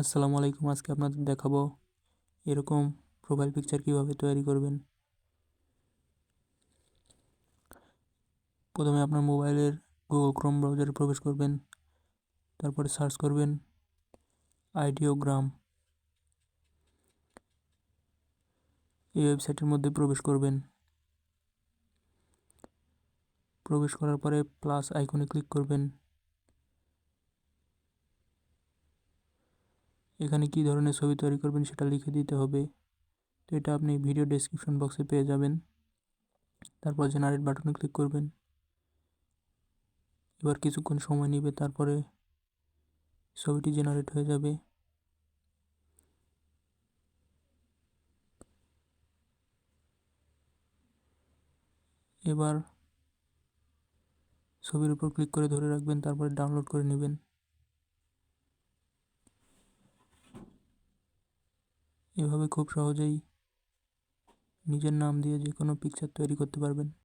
আসসালামু আলাইকুম, আজকে আপনাদের দেখাবো এরকম প্রোফাইল পিকচার কীভাবে তৈরি করবেন। প্রথমে আপনার মোবাইলের গুগল ক্রোম ব্রাউজারে প্রবেশ করবেন, তারপরে সার্চ করবেন আইডিওগ্রাম এই ওয়েবসাইটের মধ্যে প্রবেশ করবেন। প্রবেশ করার পরে প্লাস আইকনে ক্লিক করবেন। এখানে কী ধরনের ছবি তৈরি করবেন সেটা লিখে দিতে হবে। তো এটা আপনি ভিডিও ডেসক্রিপশন বক্সে পেয়ে যাবেন। তারপর জেনারেট বাটনে ক্লিক করবেন। এবার কিছুক্ষণ সময় নেবে, তারপরে ছবিটি জেনারেট হয়ে যাবে। এবার ছবির উপর ক্লিক করে ধরে রাখবেন, তারপরে ডাউনলোড করে নেবেন। এভাবে খুব সহজেই নিজের নাম দিয়ে যে কোনো পিকচার তৈরি করতে পারবেন।